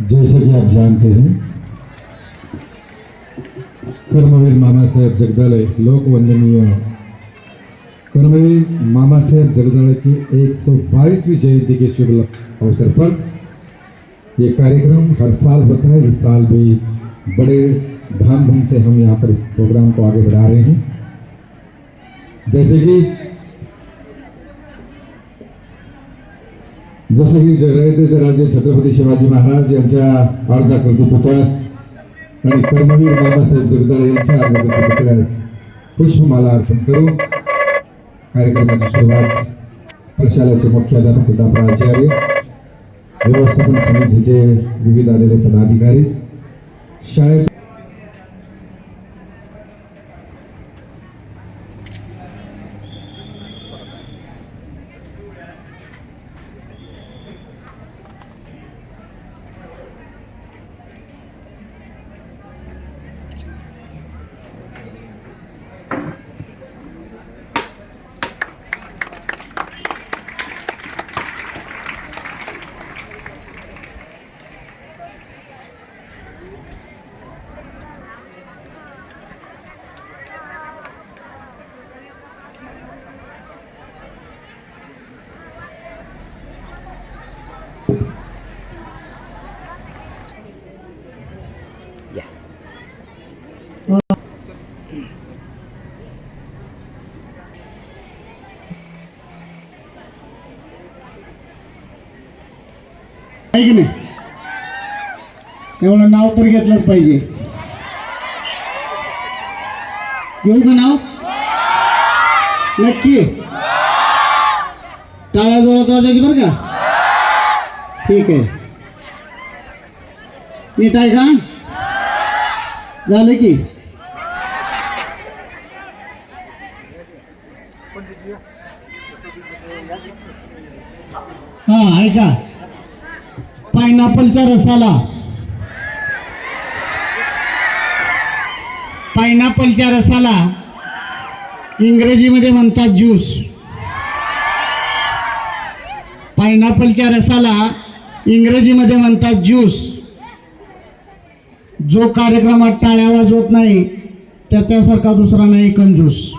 जैसा कि आप जानते हैं, कर्मवीर मामा साहेब जगदालय लोक वंदनीय कर्मवीर मामा साहेब जगदालय की एक सौ बाईसवीं जयंती के शुभ अवसर पर ये कार्यक्रम हर साल होता है। इस साल भी बड़े धाम धूम से हम यहाँ पर इस प्रोग्राम को आगे बढ़ा रहे हैं। जैसे कि जसं की जयरतेचे राजे छत्रपती शिवाजी महाराज यांच्या अर्धाकृती पुतळ्यास आणि कर्मवीर बाबासाहेब जगदाळे यांच्या अर्धाकृती पुतळ्यास पुष्पमाला अर्पण करून कार्यक्रमाची सुरुवात प्रशालाचे मुख्याध्यापक प्राचार्य व्यवस्थापन समितीचे विविध आलेले पदाधिकारी शाळेत आहे की नाही? एवढं नाव तर घेतलंच पाहिजे. घेऊ का नाव? नक्की. टाळ्या जोडत असायची बरं का? ठीक आहे. नीट आहे का? झालं की. हा ऐका पायनॅपलच्या रसाला. पायनॅपलच्या रसाला इंग्रजीमध्ये म्हणतात ज्यूस. पायनॅपलच्या रसाला इंग्रजीमध्ये म्हणतात ज्यूस. जो कार्यक्रमात टाळ्या वाजवत नाही त्याच्यासारखा दुसरा नाही कंजूस.